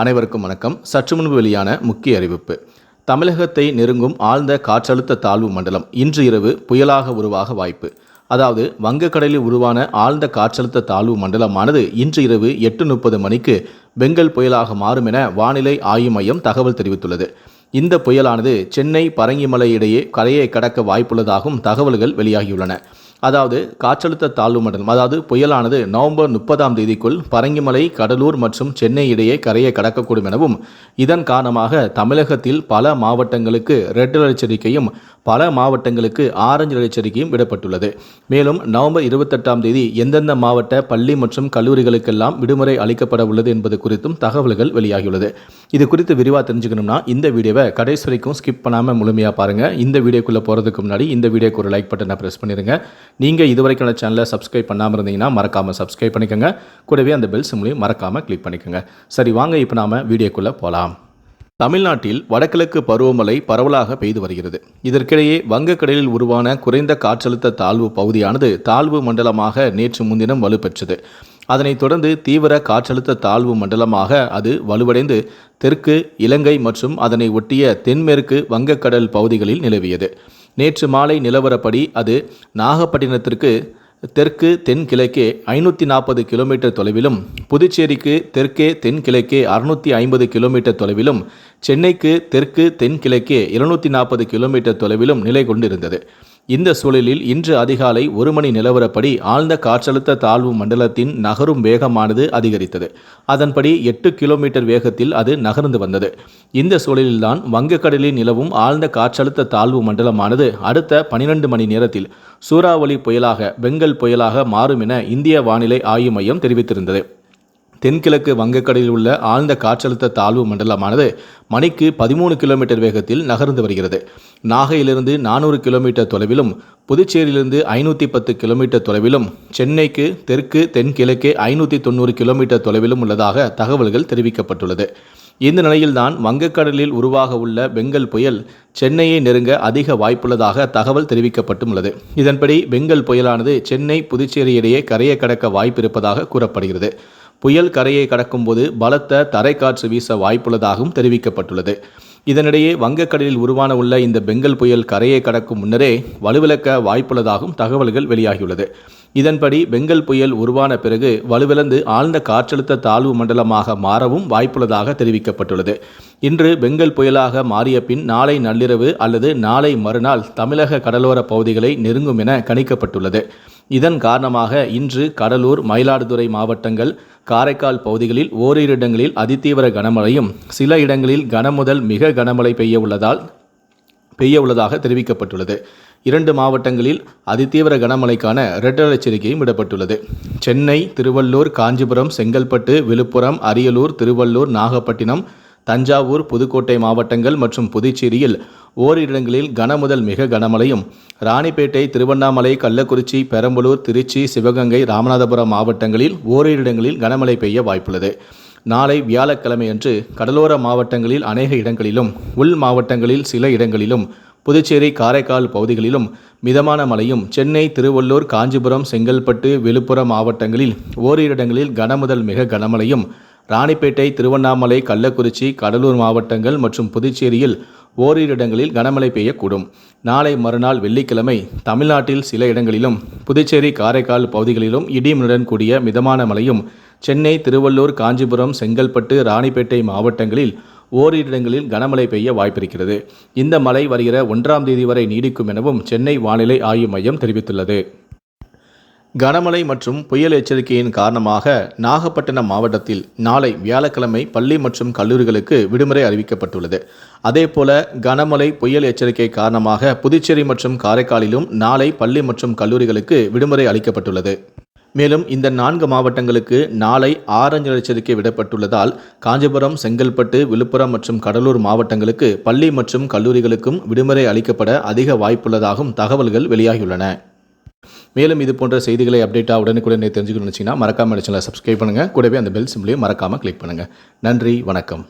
அனைவருக்கும் வணக்கம். சற்று முன்பு வெளியான முக்கிய அறிவிப்பு. தமிழகத்தை நெருங்கும் ஆழ்ந்த காற்றழுத்த தாழ்வு மண்டலம் இன்று இரவு புயலாக உருவாக வாய்ப்பு. அதாவது வங்கக்கடலில் உருவான ஆழ்ந்த காற்றழுத்த தாழ்வு மண்டலமானது இன்று இரவு எட்டு முப்பது மணிக்கு பெங்கல் புயலாக மாறும் என வானிலை ஆய்வு மையம் தகவல் தெரிவித்துள்ளது. இந்த புயலானது சென்னை பரங்கிமலை இடையே கரையை கடக்க வாய்ப்புள்ளதாகவும் தகவல்கள் வெளியாகியுள்ளன. அதாவது காற்றழுத்த தாழ்வு மண்டலம் அதாவது புயலானது நவம்பர் முப்பதாம் தேதிக்குள் பரங்கிமலை கடலூர் மற்றும் சென்னை இடையே கரையை கடக்கக்கூடும் எனவும் இதன் காரணமாக தமிழகத்தில் பல மாவட்டங்களுக்கு ரெட் அலர்ட் எச்சரிக்கையும் பல மாவட்டங்களுக்கு ஆரஞ்சு எச்சரிக்கையும் விடப்பட்டுள்ளது. மேலும் நவம்பர் இருபத்தெட்டாம் தேதி எந்தெந்த மாவட்ட பள்ளி மற்றும் கல்லூரிகளுக்கெல்லாம் விடுமுறை அளிக்கப்பட உள்ளது என்பது குறித்தும் தகவல்கள் வெளியாகியுள்ளது. இது குறித்து விரிவாக தெரிஞ்சுக்கணும்னா இந்த வீடியோவை கடைசி வரைக்கும் ஸ்கிப் பண்ணாமல் முழுமையாக பாருங்கள் இந்த வீடியோக்குள்ளே போகிறதுக்கு முன்னாடி இந்த வீடியோக்கு ஒரு லைக் பட்டனை ப்ரெஸ் பண்ணிடுங்க நீங்கள் இது வரைக்கும் சேனலை சப்ஸ்கிரைப் பண்ணாமல் இருந்தீங்கன்னா மறக்காமல் சப்ஸ்கிரைப் பண்ணிக்கோங்க. கூடவே அந்த பெல் சிம்லையும் மறக்காமல் கிளிக் பண்ணிக்கோங்க. சரி வாங்க இப்போ நாம் வீடியோக்குள்ளே போகலாம் தமிழ்நாட்டில் வடகிழக்கு பருவமழை பரவலாக பெய்து வருகிறது. இதற்கிடையே வங்கக்கடலில் உருவான குறைந்த காற்றழுத்த தாழ்வு பகுதியானது தாழ்வு மண்டலமாக நேற்று முன்தினம் வலுப்பெற்றது. அதனைத் தொடர்ந்து தீவிர காற்றழுத்த தாழ்வு மண்டலமாக அது வலுவடைந்து தெற்கு இலங்கை மற்றும் அதனை ஒட்டிய தென்மேற்கு வங்கக்கடல் பகுதிகளில் நிலவியது. நேற்று மாலை நிலவரப்படி அது நாகப்பட்டினத்திற்கு தெற்கு தென்கிழக்கே ஐநூற்றி நாற்பது கிலோமீட்டர் தொலைவிலும் புதுச்சேரிக்கு தெற்கே தென்கிழக்கே அறுநூற்றி ஐம்பது கிலோமீட்டர் தொலைவிலும் சென்னைக்கு தெற்கு தென்கிழக்கே இருநூற்றி நாற்பது கிலோமீட்டர் தொலைவிலும் நிலை கொண்டிருந்தது. இந்த சூழலில் இன்று அதிகாலை ஒரு மணி நிலவரப்படி ஆழ்ந்த காற்றழுத்த தாழ்வு மண்டலத்தின் நகரும் வேகமானது அதிகரித்தது. அதன்படி எட்டு கிலோமீட்டர் வேகத்தில் அது நகர்ந்து வந்தது. இந்த சூழலில்தான் வங்கக்கடலில் நிலவும் ஆழ்ந்த காற்றழுத்த தாழ்வு மண்டலமானது அடுத்த பனிரெண்டு மணி நேரத்தில் சூறாவளி புயலாக பெங்கல் புயலாக மாறும் என இந்திய வானிலை ஆய்வு மையம் தெரிவித்திருந்தது. தென்கிழக்கு வங்கக்கடலில் உள்ள ஆழ்ந்த காற்றழுத்த தாழ்வு மண்டலமானது மணிக்கு பதிமூணு கிலோமீட்டர் வேகத்தில் நகர்ந்து வருகிறது. நாகையிலிருந்து நானூறு கிலோமீட்டர் தொலைவிலும் புதுச்சேரியிலிருந்து ஐநூற்றி பத்து கிலோமீட்டர் தொலைவிலும் சென்னைக்கு தெற்கு தென்கிழக்கே ஐநூற்றி தொண்ணூறு கிலோமீட்டர் தொலைவிலும் உள்ளதாக தகவல்கள் தெரிவிக்கப்பட்டுள்ளது. இந்த நிலையில்தான் வங்கக்கடலில் உருவாக உள்ள பெங்கல் புயல் சென்னையை நெருங்க அதிக வாய்ப்புள்ளதாக தகவல் தெரிவிக்கப்பட்டுள்ளது. இதன்படி பெங்கல் புயலானது சென்னை புதுச்சேரி இடையே கரையை கடக்க வாய்ப்பு இருப்பதாக கூறப்படுகிறது. புயல் கரையை கடக்கும்போது பலத்த தரைக்காற்று வீச வாய்ப்புள்ளதாகவும் தெரிவிக்கப்பட்டுள்ளது. இதனிடையே வங்கக்கடலில் உருவான உள்ள இந்த பெங்கல் புயல் கரையை கடக்கும் முன்னரே வலுவிழக்க வாய்ப்புள்ளதாகவும் தகவல்கள் வெளியாகியுள்ளது. இதன்படி பெங்கல் புயல் உருவான பிறகு வலுவிழந்து ஆழ்ந்த காற்றழுத்த தாழ்வு மண்டலமாக மாறவும் வாய்ப்புள்ளதாக தெரிவிக்கப்பட்டுள்ளது. இன்று பெங்கல் புயலாக மாறிய பின் நாளை நள்ளிரவு அல்லது நாளை மறுநாள் தமிழக கடலோர பகுதிகளை நெருங்கும் என கணிக்கப்பட்டுள்ளது. இதன் காரணமாக இன்று கடலூர் மயிலாடுதுறை மாவட்டங்கள் காரைக்கால் பகுதிகளில் ஓரிரு இடங்களில் அதிதீவிர கனமழையும் சில இடங்களில் கனமுதல் மிக கனமழை பெய்ய உள்ளதால் பெய்ய உள்ளதாக தெரிவிக்கப்பட்டுள்ளது. இரண்டு மாவட்டங்களில் அதிதீவிர கனமழைக்கான ரெட் அலர்ட் எச்சரிக்கையும் விடப்பட்டுள்ளது. சென்னை திருவள்ளூர் காஞ்சிபுரம் செங்கல்பட்டு விழுப்புரம் அரியலூர் திருவள்ளூர் நாகப்பட்டினம் தஞ்சாவூர் புதுக்கோட்டை மாவட்டங்கள் மற்றும் புதுச்சேரியில் ஓரிடங்களில் கனமுதல் மிக கனமழையும். ராணிப்பேட்டை திருவண்ணாமலை கள்ளக்குறிச்சி பெரம்பலூர் திருச்சி சிவகங்கை ராமநாதபுரம் மாவட்டங்களில் ஓரிரு இடங்களில் கனமழை பெய்ய வாய்ப்புள்ளது. நாளை வியாழக்கிழமையன்று கடலோர மாவட்டங்களில் அநேக இடங்களிலும் உள் மாவட்டங்களில் சில இடங்களிலும் புதுச்சேரி காரைக்கால் பகுதிகளிலும் மிதமான மழையும் சென்னை திருவள்ளூர் காஞ்சிபுரம் செங்கல்பட்டு விழுப்புரம் மாவட்டங்களில் ஓரிரு இடங்களில் கனமுதல் மிக கனமழையும் ராணிப்பேட்டை திருவண்ணாமலை கள்ளக்குறிச்சி கடலூர் மாவட்டங்கள் மற்றும் புதுச்சேரியில் ஓரிரு இடங்களில் கனமழை பெய்யக்கூடும். நாளை மறுநாள் வெள்ளிக்கிழமை தமிழ்நாட்டில் சில இடங்களிலும் புதுச்சேரி காரைக்கால் பகுதிகளிலும் இடிமுடன் கூடிய மிதமான மழையும் சென்னை திருவள்ளூர் காஞ்சிபுரம் செங்கல்பட்டு ராணிப்பேட்டை மாவட்டங்களில் ஓரிரு இடங்களில் கனமழை பெய்ய வாய்ப்பிருக்கிறது. இந்த மழை வருகிற ஒன்றாம் தேதி வரை நீடிக்கும் எனவும் சென்னை வானிலை ஆய்வு மையம் தெரிவித்துள்ளது. கனமழை மற்றும் புயல் எச்சரிக்கையின் காரணமாக நாகப்பட்டினம் மாவட்டத்தில் நாளை வியாழக்கிழமை பள்ளி மற்றும் கல்லூரிகளுக்கு விடுமுறை அறிவிக்கப்பட்டுள்ளது. அதேபோல கனமழை புயல் எச்சரிக்கை காரணமாக புதுச்சேரி மற்றும் காரைக்காலிலும் நாளை பள்ளி மற்றும் கல்லூரிகளுக்கு விடுமுறை அளிக்கப்பட்டுள்ளது. மேலும் இந்த நான்கு மாவட்டங்களுக்கு நாளை ஆரஞ்சு எச்சரிக்கை விடப்பட்டுள்ளதால் காஞ்சிபுரம் செங்கல்பட்டு விழுப்புரம் மற்றும் கடலூர் மாவட்டங்களுக்கு பள்ளி மற்றும் கல்லூரிகளுக்கும் விடுமுறை அளிக்கப்பட அதிக வாய்ப்புள்ளதாகவும் தகவல்கள் வெளியாகியுள்ளன. மேலும் இது போன்ற செய்திகளை அப்டேட்டாக உடனுக்குடனே தெரிஞ்சுக்கணும்னு நினச்சிங்கன்னா மறக்காமல் சேனலை சப்ஸ்கிரைப் பண்ணுங்கள் கூடவே அந்த பெல் சிம்லையும் மறக்காமல் கிளிக் பண்ணுங்கள் நன்றி வணக்கம்.